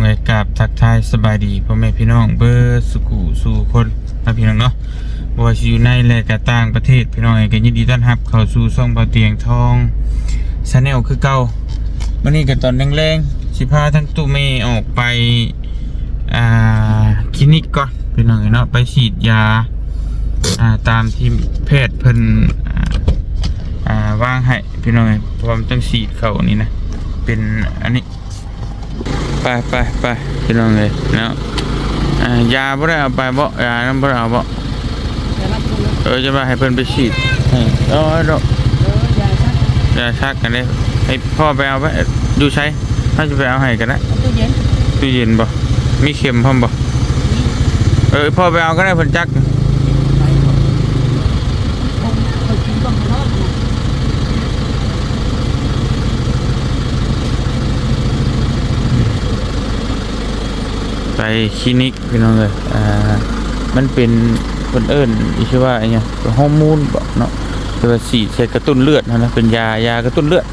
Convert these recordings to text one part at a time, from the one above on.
องเอยกับทักทายสบายดีพ่อแม่พี่น้องเบอร์สุขุสู่คนนะพี่น้องเนาะบ่ว่าสิอยู่ในและก็ต่างประเทศพี่น้องเอยก็ยินดีต้อนรับ เข้าสู่ช่องเบาเตียงทองชาแนลคือเก่าวันนี้ก็ตอนแรงๆสิพาทั้งตู้เมย์ออกไปอ่าคลินิกก่อนพี่น้องเนาะไปฉีดยาอ่าตามที่แพทย์เพิ่นอ่าอ่างให้พี่น้องเพราะว่ามันต้องฉีดเข้านี่นะเป็นอันนี้ ไปไปไปพี่น้องเลยเนาะอ่ายาบ่ได้เอาไปบ่ยานั้นบ่ได้เอาบ่เออจะมาให้เพิ่นไปฉีดให้เออดอกยาชักกันได้ให้พ่อไปเอาไปดูใช้ถ้าจะไปเอาให้กันนะตู้เย็นตู้เย็นบ่มีเข็มพร้อมบ่เออพ่อไปเอาก็ได้เพิ่นจัก เขากินบ้างเนาะ ไปคลินิกพี่น้องเลยอ่ามันเป็นเพิ่นเอิ้นอีชื่อว่าไอ้หยังฮอร์โมนบ่เนาะคือว่าฉีดใส่กระตุ้นเลือดนะเป็นยายากระตุ้นเลือด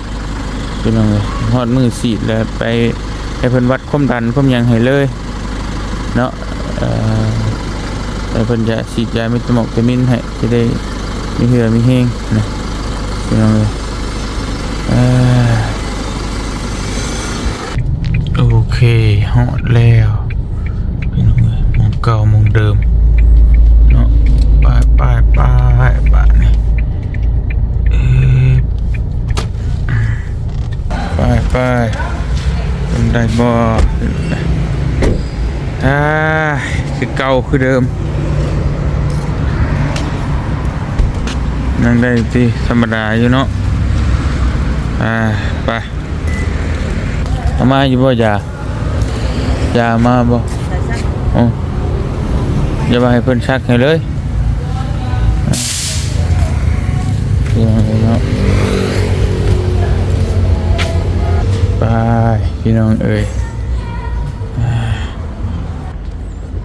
พี่น้องเลยฮอดมือสีดแล้วไปให้เพิ่นวัดความดันความหยังให้เลยเนาะเอ่อให้เพิ่นจะฉีดยาเม็ดตมอกตะมินให้จะได้มีเหือมีแห้งนะพี่น้องเลยเอ่อโอเคฮอดแล้วพี่น้องเลยหมองเก่าหมองเดิมเนาะไปไปไปไปนี่เอ่อ ไปไปเป็น ได้บ่อ่าคือเก่าคือเดิม นั่งได้ที่ธรรมดาอยู่เนาะ อ่า ไปเอามาอยู่บ่ยายามาบ่อ๋ออย่ามาให้เพิ่นชักให้เลยอ่าพี่น้องเอ้ยเนาะไป พี่น้องเอ้ย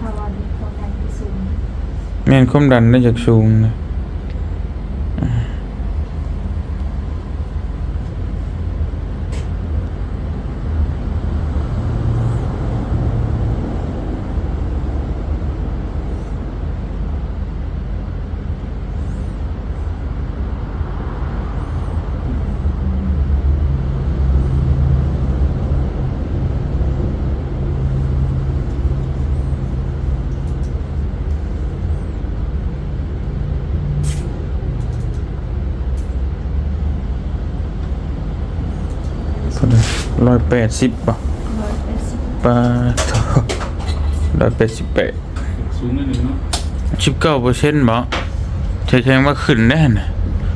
ภาวะนี้คนไทยที่สูงแม่นความดันได้จากสูงนะ ร้อยแปดสิบป่ะร้อยแปดสิบปาทร้อยแปดสิบแปดสูงนิดนึงเนาะสิบเก้าเปอร์เซ็นต์บ่ใช้แข่งว่าขึ้นแน่นะ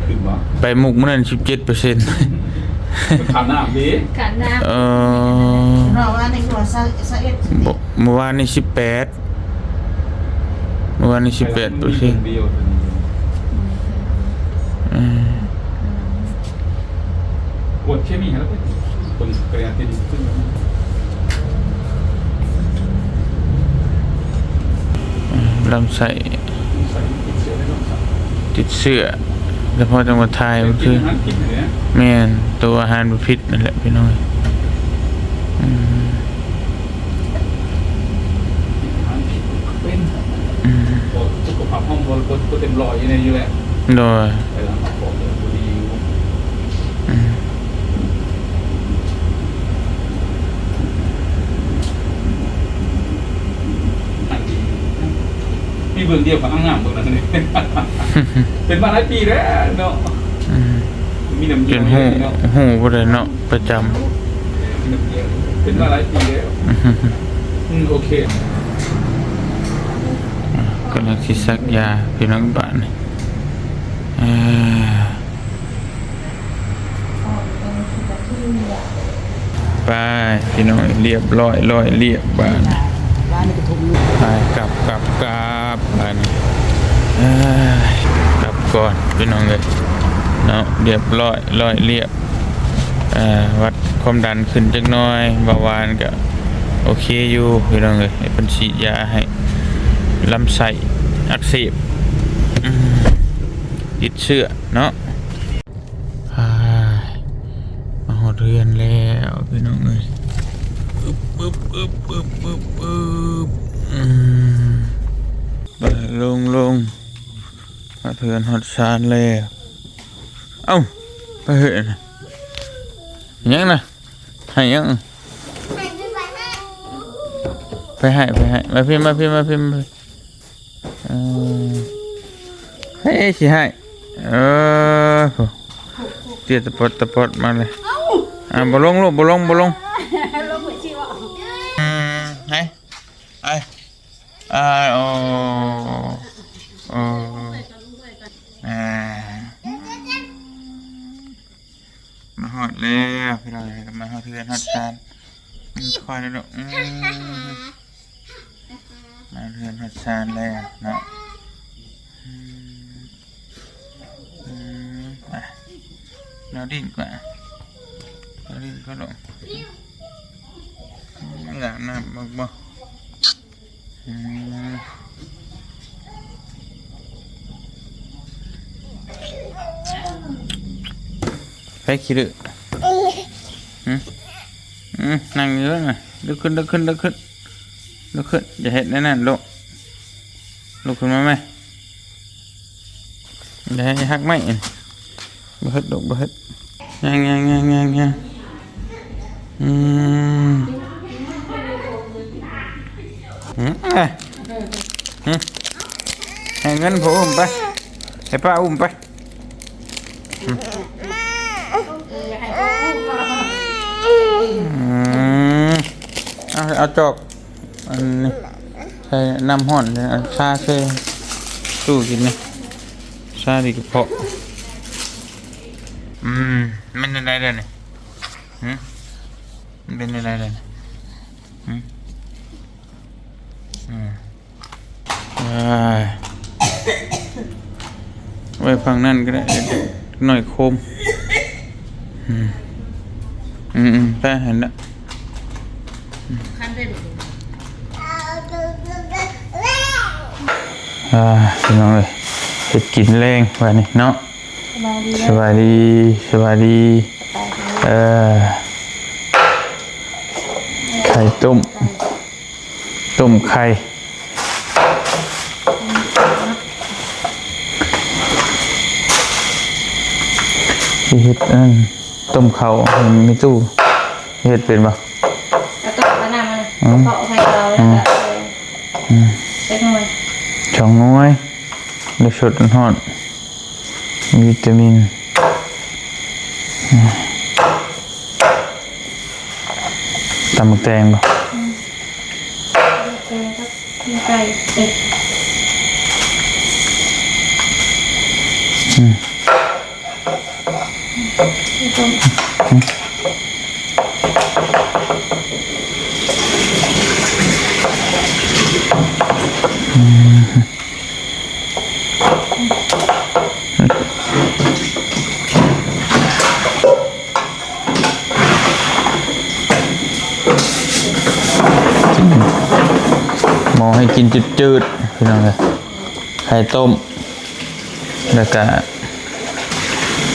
ขึ้นบ่ไปมุกมันนั่นสิบเจ็ดเปอร์เซ็นต์ขาหน้าดีการน้เออำเราว่าในหัวซาซาเอ็ดบ่เมื่อวานนี่สิบแปดเมื่อวานนี่สิบแปดเปอร์เซ็นต์เดียวอืมปวดเคมีแล้วก็ค นกระยาติดขึ้นแล้วลำไส้ใส่ติดเชื้อได้ต้องสั่งติดเสื้อแล้วพอจังหวัดไทยมันกิคืนออาหารกินเนี่ยแม่นตัวอาหารประพิษนั่นแหละพี่น้อยอืมอาหารผิดเป็นอืมสุขภาพห้องบนก็เต็มร้อยอยู่ในอยู่แหละโดย แต่หลังมาบอกเลยดี อืม มี เบื้องเดียวกับอ่างงามเบื้องนั้นนี่ เป็นมาหลายปีแล้วเนาะอืมมีน้ำจเยี่ยนมหูเนาะหูบ่ได้เนาะประจำมีน้ำเยี่ยมเป็นมาหลายปีแล้วอื้อหืออืมโอเคกำลังสิซักยาพี่น้องบ้านนี่เอ่อไปพี่น้องเรียบร้อยร้อยเรียบบ้านร้านนี้ก็ทุ่มไปกลับกลับกลับบ้านนี่เอ้ยกลับก่อนพี่น้องเลยเนาะเรียบร้อยร้อยเรียบวัดความดันขึ้นจักน้อยเบาหวานก็โอเคอยู่พี่น้องเลยให้เพิ่นฉีดยาให้ลำไส้อักเสบติดเชื้อเนาะมาหอดเรือนแล้วพี่น้องเอ้ยปึ๊บปึ๊บปึ๊บปึ๊บปึ๊บอืมไป ลงลงมาเถือนฮอดชานเลยเอ้าไปเหอะนะยังนะให้ยังไปให้ไปให้มาพี่มาพี่มาพี่มาพี่เออให้สิให้เออโหเตี้ยตะปดตะปดมาเลยอ่าบ่ลงลูกบ่ลงบ่ลงอืมไหนไอ้อ่าโอ้โอ้อ่ามาหอดแล้วพี่เราเลยมาหอดเทือนหอดชาน อืมคอยนะลูกอืมมาเทือนหอดชานแล้วเนาะอืมอืมไปเราดิ้นกว่าเราดิ้นก็ลงหลังน้ำบักบ่อืมไปขี้ดื้ออืมอืมนั่งเยอะหน่อย ลุกขึ้นลุกขึ้นลุกขึ้นลุกขึ้นอย่าเห็ดแน่นลูกลุกขึ้นมาไหมอย่าให้หักไหมบ่เฮ็ดลูกบ่เฮ็ดยังยังยังยังยังอืมหืมเอ้ยหืมให้เงินผมอุ้มไปให้ป้าอุ้มไปหืมอืม เอาเอาจอกอันนี้ใส่น้ำห่อนเอาชาเซ่ตู้กินนี่ชาดีกระเพาะอืมมันเป็นอะไรเด้อเนี่ยหืมมันเป็นอะไรเด้อเนี่ยหืมอืมว้าไว้ฟังนั่นก็ได้หน่อยโคมอืมอืมอืมได้เห็นแล้ว อ่าพี่น้องเลยเห็ดกินแรงวันนี้เนาะสวัสดีสวัสดีเออไข่ต้ม ต้มไข่ที่เฮ็ดอันนั้นต้มเขาวเห็นมีตู้เฮ็ดเป็นปะ แล้วก็มะนาวมัน อืม เพาะให้เราแล้วก็เล็กน้อยช่องน้อยแล้วสดฮอดมีวิตามินอืมตำบักแตงปะแกงครับกินไก่เด็กอืม จืดๆพี่น้องเลยไข่ต้ม แล้วก็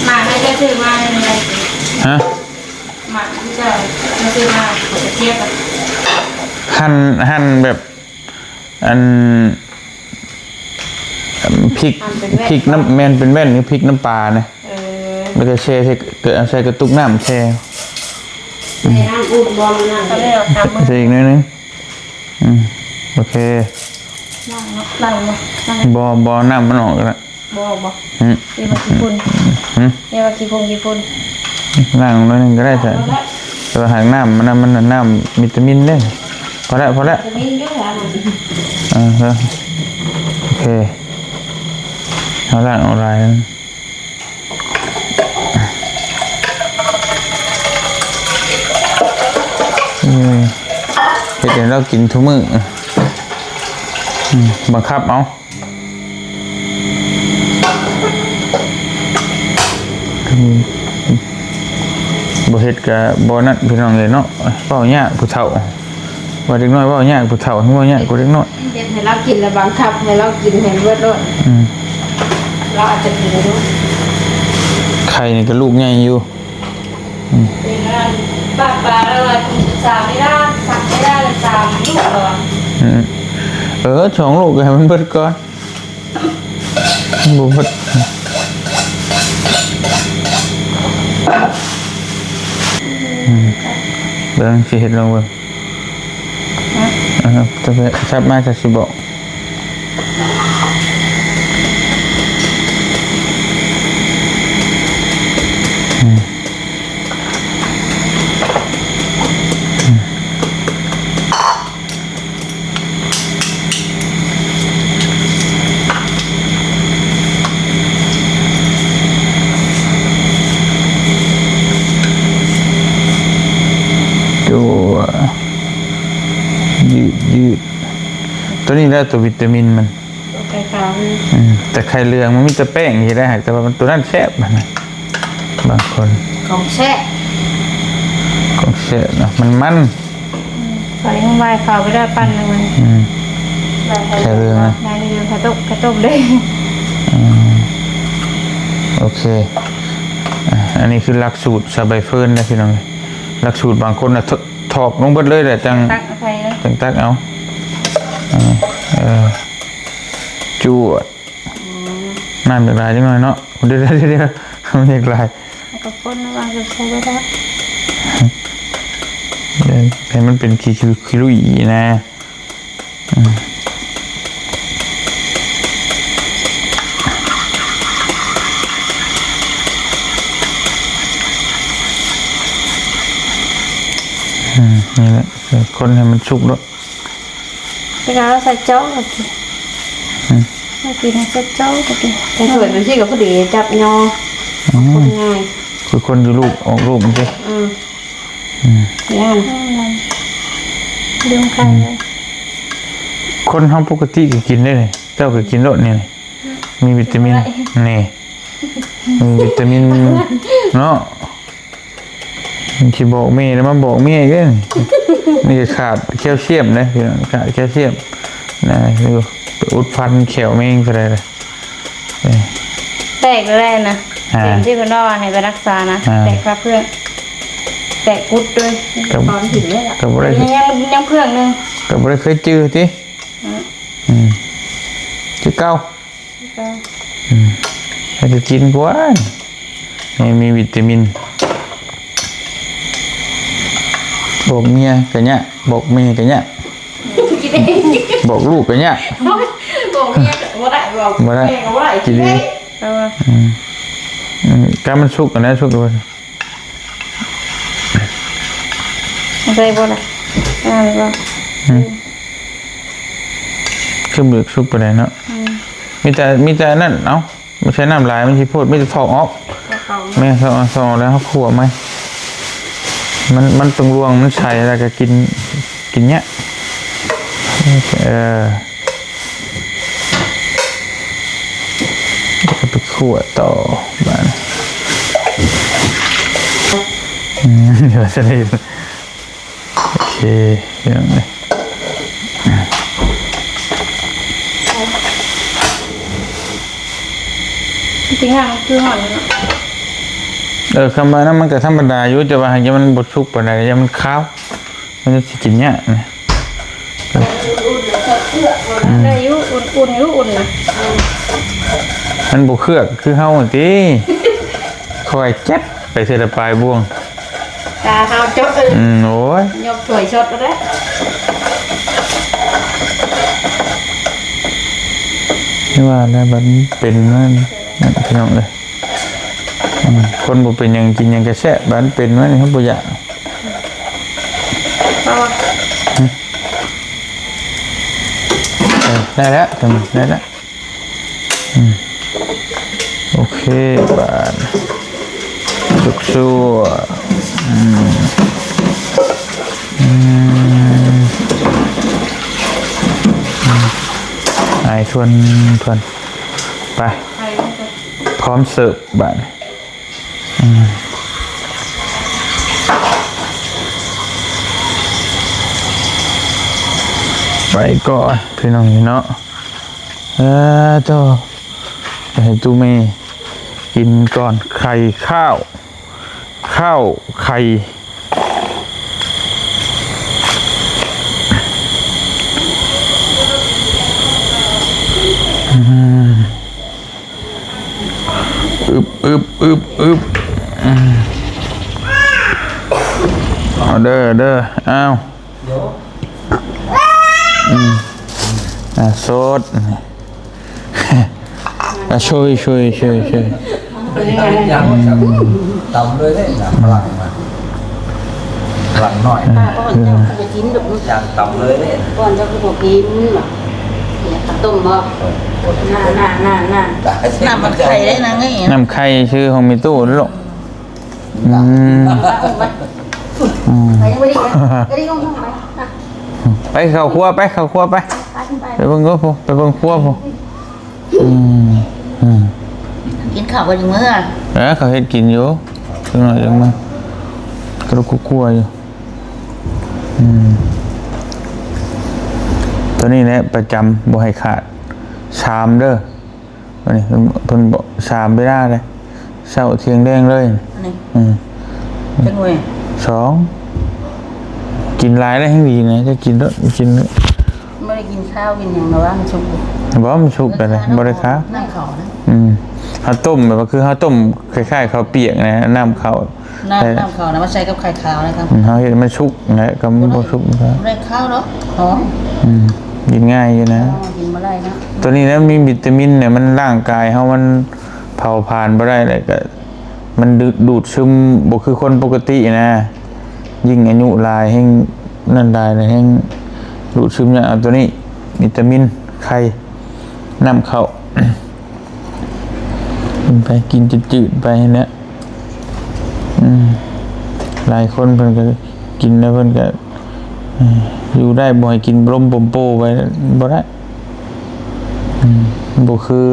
หมาไม่ได้ซื้อมาอะไรฮะหมาที่จะมาซื้อมาเปิดเทียบกับหั่นหั่นแบบอันอันพริกพริกน้ำแมนเป็นแว่นหรือพริกน้ำปลาเนี่ยเออแล้วก็แช่ใส่เกิดเอาใส่กระตุกน้ำแช่ในน้ำอุ่นบอลนั่นก็เลยเอาทำมือใส่อีกนิดนึงอืมโอเค ล่างเนาะล่างเนาะล่างบอบอน้ำมันออกแล้วบอบอกอืมเรียกว่ากี่ฝุ่นอืมเรียกว่ากี่ฝุ่นกี่ฝุ่นล้างนิดนึงก็ได้แต่แต่ว่าหางน้ำมันน่ะมันน่ะน้ำวิตามินเด้พอแล้วพอแล้วจะไม่เยอะอะไรอ่าฮะโอเคเอาล่างเอาลายนั้นอืมเฮ็ดให้เรากินทุกมื้ออืม บังคับเอาอืมบ่เฮ็ดก็บ่นั่นพี่น้องเลยเนาะเว้ายากผู้เฒ่าว่าเด็กน้อยเว้ายากผู้เฒ่าเว้ายากกว่าเด็กน้อยเด็กให้เรากินแล้วบังคับให้เรากินให้เลือดรดอืมเราอาจจะกินได้ด้วยไข่นี่ก็ลูกใหญ่อยู่เป็นอะไรป้าป้าเรากินสามไม่ได้สั่งไม่ได้เลยตามลูกเหรออืม เออสองลูกให้มันเบิดก่อนบุบดอืมเบิ่งสิเห็ดลงเบิ่งอ่าจะไปชับมาจะสิบอกอืมอืมตัวยืดยืดตัวนี้ แหละตัววิตามินมันตัวไก่ขาวอืมแต่ไข่เหลืองมันมีแต่แป้งอย่างนี้ได้แต่ว่ามันตัวนั้นแซ่บมันนะบางคนของแช่ก็แซ่บนะมันมันไฟมันวายขาวไม่ได้ปั้นเลยมันอืมแค่เรื่องนะนายเรื่องข้าวต้มข้าวต้มเลยอืมโอเคอะอันนี้คือหลักสูตรสบายเฟิร์นนะพี่น้องหลักสูตรบางคนนะทถอกลงเบิดเลยแต่จัง ตักไฟเลยจังตักเอาอ่า เออจวดน้ำจากลายจังหน่อยเนาะเดี๋ยวเดี๋ยวเดี๋ยวมันจากลายแล้วก็คนวางจะใช้ไว้ได้เดี๋ยวให้มันเป็นคิวคิลุยนะอืมอืมนี่แหละเดี๋ยวคนให้มันสุกแล้วไปการใส่โจ๊กก็กินไม่กินใส่โจ๊กก็กินแต่ส่วนมันชื่อกับผู้ดีจับยออืมคนง่ายคือคนดูรูปออกรูปมันสิอืมย่านลืมใครเลยคนห้องปกติก็กินได้เลยเจ้าก็กินรสนี่เลยมีวิตามินนี่มีวิตามินเนาะ มันที่บอกเมย์แล้วมาบอกเมย์กันนี่ก็ขาดแคลเซียมนะพี่น้องขาดแคลเซียมนะดูไปอุดฟันแขวเมงไปเลยเลยนี่แตกแรกนะอ่าเป็นที่คุณพ่อให้ไปรักษานะอ่าแตกครับเพื่อนแตกกุดด้วยกับตอนถึงเลยอะกับอะไรยังยังยังเพื่อนหนึงก็บ่ได้เคยจื้อติอืมจื้อเก้าก็ให้จะกินกว่านี่มีวิตามิน บอกเมียกันเนี่ยบอกเมียกันเนี่ยกินเองบอกลูกกันเนี่ยบอกเมียก็บ่ได้บอกบ่ได้แม่ก็บ่ได้กินเองเอออืมการมันสุกกันนะสุกด้วยใส่บ่ได้อ่าบ่คือมือสุกไปเลยเนาะมีแต่มีแต่นั่นเอ้าไม่ใช่น้ำลายไม่ใช่พูดไม่จะถอกออกเขาแม่ถอกถอกแล้วเขาขัวไหม มันมันตรงรวงมันใส่แล้วก็กินกินเนี้ยเออไปขัวต่อบ้านเดี๋ยวจะได้โอเคเรื่องเลยจริงๆมันคือหอนเนาะ เออคำว่านั้นมันก็ธรรมดาอยู่แต่ว่าหากยังมันบดสุกปานใดยังมันข้าวมันจะสิกินเนี่ยนะได้อยู่อุ่นๆอยู่อุ่นนะมันบ่เครือกคือเฮาติคอยแจ๊บไปเทละปลายบ่วง ตาเขาจดเอออืมโอ้ยยกถ้วยชดแล้วเด้อนี่ว่าแล้วมันเป็นนั่นนั่นพี่น้องเลยอืม คนบ่เป็นหยังกินหยังก็แซ่บบ้านเป็นมันเขาบ่อยากเอาวะเออได้แล้วทำได้แล้วอืมโอเคบานสุกซัวอืมอืมอืมไอ้ทวนทวนไปใครไม่ก็พร้อมเสิร์ฟบาน ไปก่อนพี่น้องเนาะเออโตให้ตูเมกินก่อนไข่ข้าว ข้าวไข่อึบอึบอึบอึบเอาเด้อเด้ออ้าว อะโซดอะช่วยช่วยช่วยช่วยยังต่ำเลยได้นะพลังมาพลังหน่อยป้าก็เจ้าจะกินดุยังต่ำเลยได้ก่อนเจ้าคือบอกกินแบบเนี่ยข้าวต้มบ่น่าน่าน่าน่าน้ำมันไข่ได้นะไงน้ำไข่ชื่อของมีตู้นั่นหรอกอืมอืมไปยังไม่ได้เลยไม่ได้ก็ต้องไปนะ ไปเข้าครัวไปเข้าครัวไปไปขึ้นไป ไปเบิ่งก็พอไปเบิ่งครัวพออืมอืมกินข้าวกันอยู่เมื่อเออเขาเฮ็ดกินอยู่จังหน่อยจังมาก็รู้กลัวๆอยู่อืมตัวนี้แหละประจำบ่ให้ขาดชามเด้ออันนี้เพิ่นเพิ่นบอกชามไม่ได้เลยเช้าเที่ยงแดงเลยอันนี้อืมจังเว้ยสอง กินหลายได้ให้ดีนะจะกินแล้วกินแล้วไม่ได้กินข้าวกินอย่างนะว่ามันชุกบ่มันชุกกันเลยบ่ได้ค้านั่งเขานะอืมข้าวต้มแบบว่าคือข้าวต้มคล้ายๆข้าวเปียกนะน้ำข้าวน้ใส่ำน้ำเขานะมาใช้กับไข่ขาวนะครับอืมเขาเห็นมันชุกนะก็มันบ่ชุกนะครับไม่ได้ข้าวหรอกหอมอืมกินง่ายอยู่นะเอากินมาได้นะตัวนี้นะมีวิตามินเนี่ยมันร่างกายเฮามันเผาผลาญบ่ได้เลยก็มันดูดดูดซึมบ่คือคนปกตินะ ยิ่งอายุลายแห่งนั่นได้เลยแห่งดูดซึมเนี่ยเอาตัวนี้วิตามินไข่น้ำเข้ากินไปกินจืดๆไปเนี่ยหลายคนเพิ่นก็กินแล้วเพิ่นก็อยู่ได้บ่ให้กินลมปมโปไปบ่ได้บ่คือ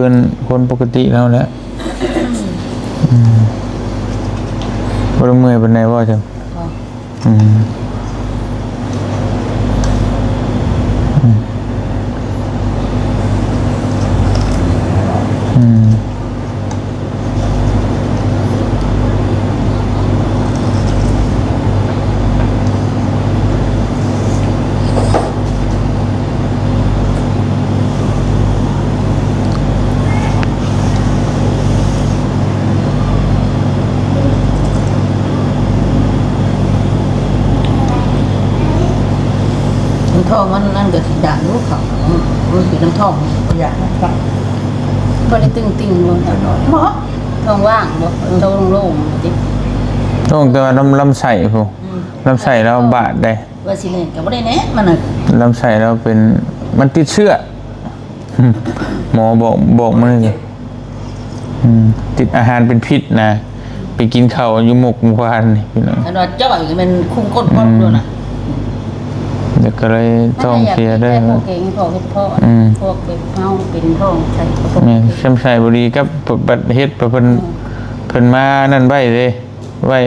คนปกติแล้วแหละอืมบ่เมื่อยปานใดว่าจัง อืมำทองมันนั่นด่างลูกเขามันเป็นน้ำทองอย่างนะครับก็ได้ตึงตึงๆลงหมอท้องว่างบ่ทองโล่งๆจิต้องแต่ว่าลำลำไส้พวกลำไส้เราบาดได้ว่าสิเล่นก็บ่ได้แน่มันน่ะลำไส้เราเป็นมันติดเชื้อหมอบอกบอกมาเลยติดอาหารเป็นพิษนะไปกินข้าวอยู่หมกมื่อวานนี่พี่น้องอันว่าจ้อยมันคุ้มก้นก้นด้วยนะ เดี๋ยวก็เลยต้องเสียได้พวกเก่งพวกเฮ็ดพ่ออมพวกเป็นเฮาเป็นท้องใส่กระปุกเนี่ยเช่มใส่บุรีกับบัดเฮ็ดประเพิ่นเพิ่นมานั่นไว้เลยไว้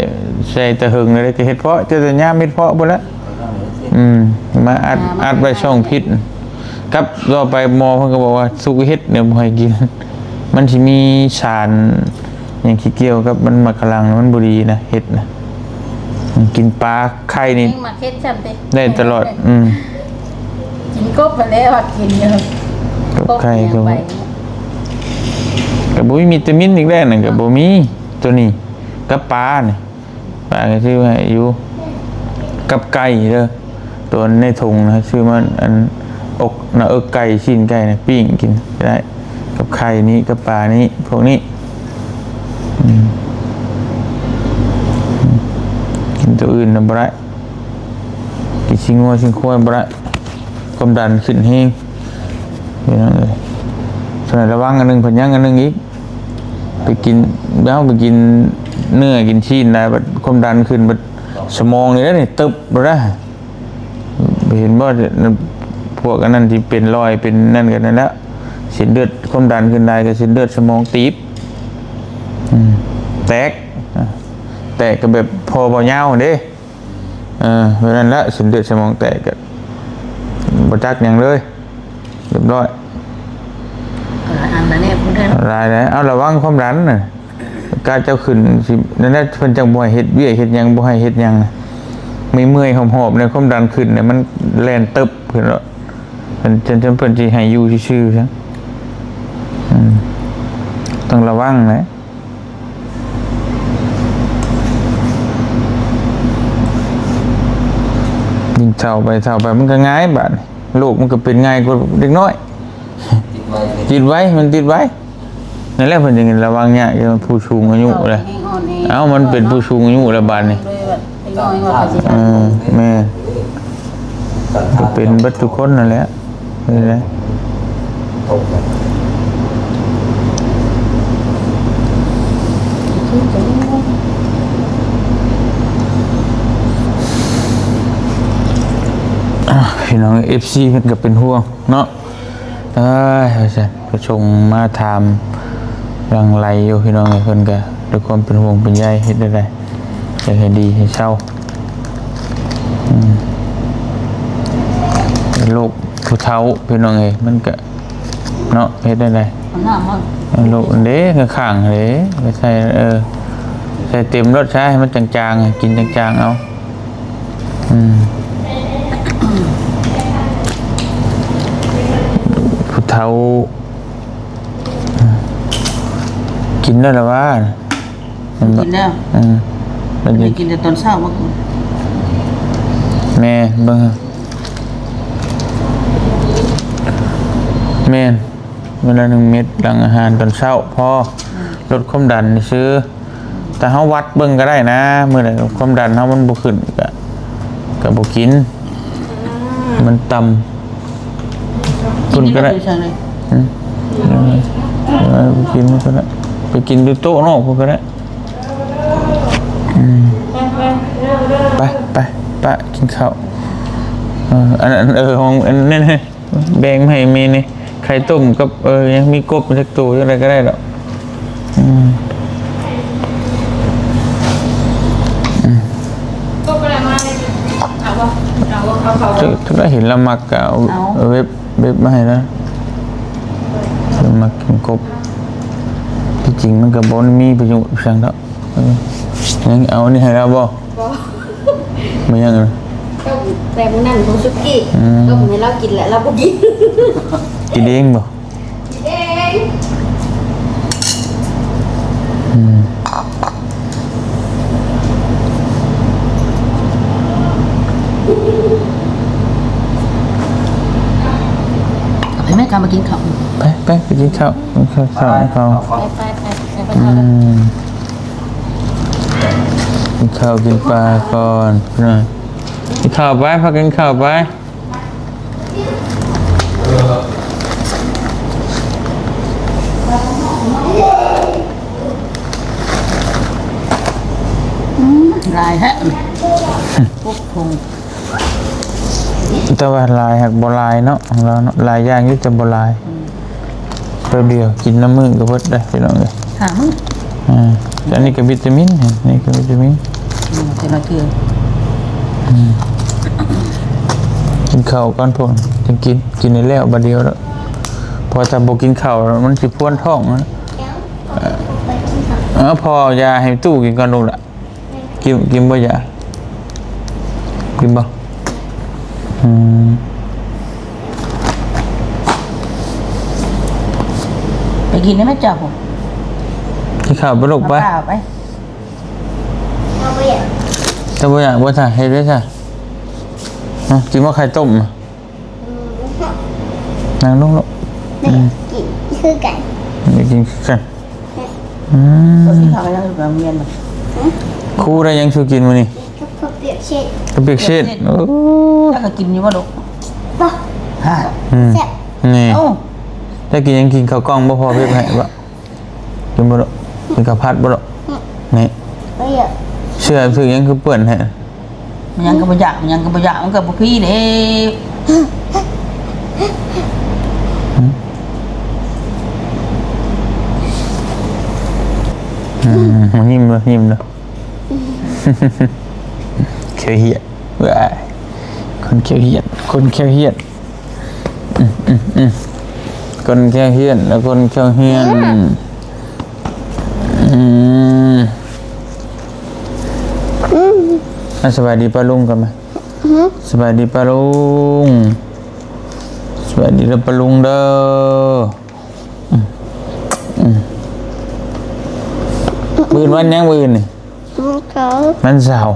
ใส่ตะหึงเลยก็เฮ็ดเพาะเจอแต่ย่ามเฮ็ดเพาะพุ่นละอืมมาอัดอัดไว้ช่องพิษกับต่อไปหมอเพิ่นก็บอกว่าสุกเฮ็ดเนี่ยบ่ให้กิน มันสิมีสารอย่างที่เกี่ยวกับมันมะกะลังมันบ่ดีนะเฮ็ดนะมัน กินปลาไข่นี่เองมาเฮ็ดจำเด้ได้ตลอด อืมกินกบไปแล้วอะกินเยอะกับกบไข่ยังก็ไปกับบ่มีวิตามินอีกแล้วนั่นก็บ่มีตัวนี้กับปลานี่ปลาก็ชื่อว่าอยู่กับไก่เด้อตัวในถุงนะชื่อมันอันอกนะเออไก่ชิ้นไก่นะปิ้งกินก็ได้ กับไข่นี้กับปลานี้พวกนี้อืมอืมกิ นตัวอื่นนะบ่ได้กินชิงงัวชิงควายบ่ได้ความดันขึ้นแฮงนี่นั่นเลยสนระวังอันหนึ่งเพิ่นยังอันหนึ่งอีก ไปกินแล้วไปกินเนื้อกินชีนได้บัดความดันขึ้นบัดสมองนี่แล้วนี่ตึบบ่ได้ไปเห็นบ่าพวกอันนั้นที่เป็นรอยเป็นนั่นกันนั่นแหละเส้นเลือดความดันขึ้นได้ก็เส้นเลือดสมองตีบแตกแตกก็แบบพอบ่ยาเด้ เออเพราะนั้นละเส้นเลือดสมองแตกก็บ่จักหยังเลยเรียบร้อยอันนั้นเนี่ยพูดได้รายแล้วเอาระวังความดันน่ะกล้าเจ้าขึ้นสินั่นแหละเพิ่นจังบ่ให้เฮ็ดเวียกเฮ็ดหยังบ่ให้เฮ็ดหยังน่ะไม่เมื่อยหอบๆเนี่ยความดันขึ้นเนี่ยมันแล่นตึบขึ้นแล้วเพิ่นจนจนเพิ่นสิให้อยู่ซื่อๆซะอืมต้องระวังนะ ยิงเท่าไปเท่าไปมันก็ง่ายบาดนี้ลูกมันก็เป็นง่ายกว่าเด็กน้อยติดไว้เลยติดไว้มันติดไว้นั่นแหละเพิ่นจึงระวังเนี่ยากมันผู้สูงอายุเลยแห้งอ่อนแอเอ้ามันเป็นผู้สูงอายุแล้วบาดนี้เลยว่าไปย่อยว่าเขาสิเออแม่ตัดก็ขาดเป็นเบัดทุกคนนั่นแหละนี่แหละ พี่น้อง FC เพิ่นก็เป็นห่วงเนาะเอ้ยว่าซั่นก็ชงมาถามรังไหลอยู่พี่น้องเอ้ยเพิ่นก็ด้วยความเป็นห่วงเป็นใยเฮ็ดได้ไดจะให้ดีให้เศร้าโรคผู้เฒ่าพี่น้องเอ้มันก็เนาะเฮ็ดได้ได้เอาหน้ามันโลกเด้ข้างเด้ไม่ใช่เออใส่เต็มรสใช่ให้มันจางๆ กินจางๆเอา อืม เฒ่ากินได้หรือวะมันบกินแล้วอืมมันไปจะกินแต่ตอนเช้าว่าแม่เบิ่งแม่นเวลาหนึ่งเม็ดหลังอาหารตอนเช้าพอลดความดันซื้อ แต่เฮาวัดเบิ่งก็ได้นะเมื่อไหร่ความดันเฮามันบ่ขึ้นก็ก็บ่กิน มันต่ำ คุณก็ได้ใช่เลยอืมเออไปกินมันก็ได้ไปกินดูโต๊ะนอกพวกก็ได้อืมไปไปไปกินข้าวเอออันนั้นเออของอันนั้นให้แบ่งมาให้เมนี่ไข่ต้มกับเออยังมีกบสักตัวอะไรก็ได้ดอกอืมก็ไปมาเลยเอาว่าเอาว่าเอาเขาถ้าถ้าได้เห็นละมักก็เอาเอาเว็บ เว็บมาให้นะละมักกินกบที่จริงมันก็บ่มีประโยชน์สั่งดอกเออยังเอานี่ให้เราบ่ไม่ยังเลยต้มแต่มื้อนั้นของซุกี้อืมต้มให้เรากินแหละเราบ่กินกินเองบ่ เอง อืม ไปแม่กามากินข้าวไปไปไปกินข้าวกินข้าวข้าวให้าเอาฟังไปไปไปไปอืมกินข้าวกินปลาก่อนนะกินข้าวไปพักกินข้าวไปลายฮะพวกคง แต่ว่าลายหักบ่ลายเนาะของเราเนาะลายย่างอยุ่แต่บ่ลายแป๊บเดียวกินน้ำมือก็เบิดได้พี่น้องเลยหามึงอ่าแต่อันนี้ก็วิตามินเห็นนี่ก็วิตามินแต่ละเทือกินข้าวก่อนพวกจึงกินกินในแล้วบัดเดียวแล้วพอถ้าบ่กินข้าวแล้วมันสิพวนท้องนะเออพอเอายาให้ตู้กินก่อนลูกละกินกินบ่ยากินบ่อืม ไปกินได้ไหมเจ้าผมกินข้าวไปลูกไปป้าไปเอาไปอะถ้าบ่อยากบ่ถ่ายเฮ็ดได้ซะอะกินว่าไข่ต้มอะนั่งลงลูกกินคือกันเดี๋ยวกินกันอืมตอนที่เขาไปยังอยู่โรงเรียนน่ะครูได้ยังชูกินมื้อนี้กับข้าว เปียกเช็ดกระเปียกเช็ดโอ้ถ้าก็กินอยู่ว่าลูกป่ะฮะอืมแซ่บนี่เอ้าถ้ากินยังกินข้าวกล้องบ่พอเพียบให้บ่กินบ่ดอกกินข้าวผัดบ่ดอกนี่ไปอะเชื่อถือยังคือเปื้อนให้มันยังก็บ่อยากมันยังก็บ่อยากมันก็บ่พี่เด้อืมมันยิ้ม เขียวเหียดเว้ยคนเขียวเหียดคนเขียวเหียดคนเขียวเหียดแล้วคนเขียวเหียดอือสบายดีป้าลุงกันไหมสบายดีป้าลุงสบายดีป้าลุงเด้อมื่นวันยังมื่นมันเสามันเสาร์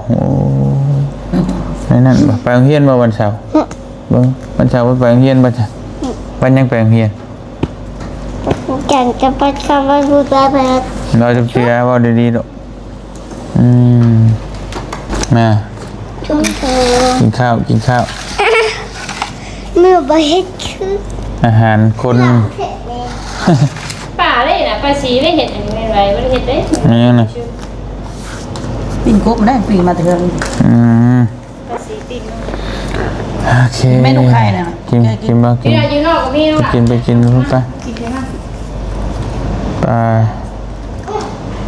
โอ้นั่นนั่นบ่ไปโรงเรียนมาวันเสาร์เบิ่งวันเสาร์ไปโรงเรียนบ่จ้ะวันยังไปโรงเรียนจังจะไปคำว่าดูตาแบบเราจะเสียเว่าดีๆดอกอืมมาชุมเธอกินข้าวกินข้าวเมื่อไปเฮ็ดคืออาหารคนป่าเลยนะป้าสีได้เห็นอันนี้ไม่ไรไม่ได้เห็นได้นี่ยังนะปิ้งกบได้ปิ้งมาเถื่อนอืม ป้าสีติดเนาะ โอเคเมนูไข่น่ะกินกินบ้างกิที่นเราอยู่นอกก็มีแล้วไปล่ะกินไปกินไปกินไปมากไป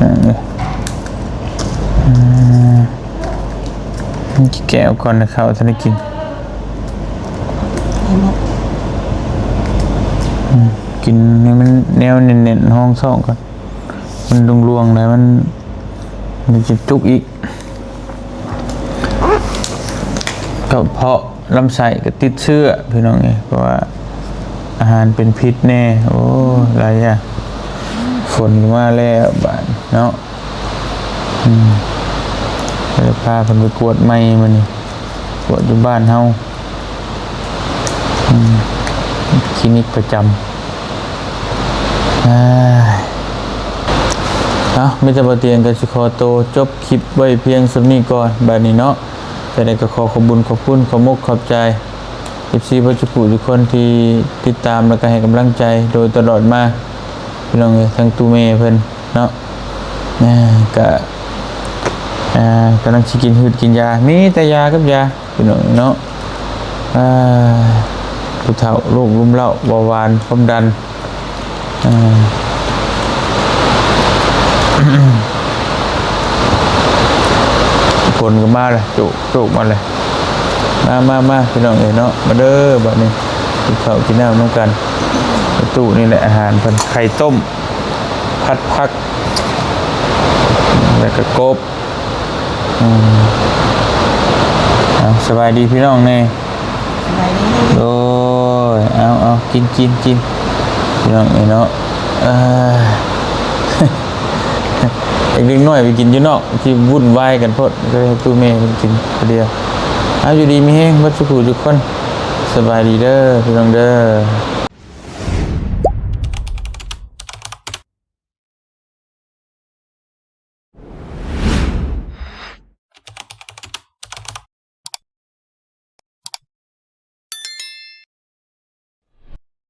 นั่นเลยอืมแก้วก่อนนะข้าวท่านได้กินกินให้มันแนวเน้นๆห้องซ่องก่อนมันลวงๆเลยมันมันจะจุกอีกกระเพาะ ลำไส้ก็ติดเชื้อพี่น้องไงเพราะว่าอาหารเป็นพิษแน่ โอ้หลายอย่างฝนมาแล้วบานเนาะอืมพาคนไปกวดไม่มันนี่กวดอยู่บ้านเฮาอืมคลินิกประจำอ่าเอาไม่จะมาเตียงกันสิขอโตจบคลิปไว้เพียงสำนี้ก่อนแบบนี้เนาะ แต่ในก็ขอขอบคุญขอบคุณขอมกขอบใจเอฟซีพัชผูทุกคนที่ติดตามและก็ให้กำลังใจโดยตลอดมาพี่น้องเอ้ยทั้งตูเมเพิ่นเนาะอ่ก็อ่ากำลังสิกินหืดกินยา มีแต่ยากับยาพี่น้องเนาะอ่าผู้เฒ่าโรครุมเร้าเบาหวานความดันอ่า คนก็มาเลยจุจุมาเลย มามามาพี่น้องเอ๋ยเนาะมาเด้อบัดนี้กินข้าวกินน้ำน้ำกันในตู้นี่แหละอาหารเพิ่นไข่ต้มผัดผัก แล้วก็กบอืมเอาสบายดีพี่น้องเน่สบายดีโอ้ยเอาเอากินกินกินพี่น้องเอ้ยเนาะเอ้ยอีกเล็กน้อยไปกินอยู่นอก ที่วุ่นวายกันโพดก็เลยให้ตู้เมย์กินคนเดียวเอาอยู่ดีมีแห้งวัดสุขุทุกคนสบายดีเด้อพี่น้องเด้อ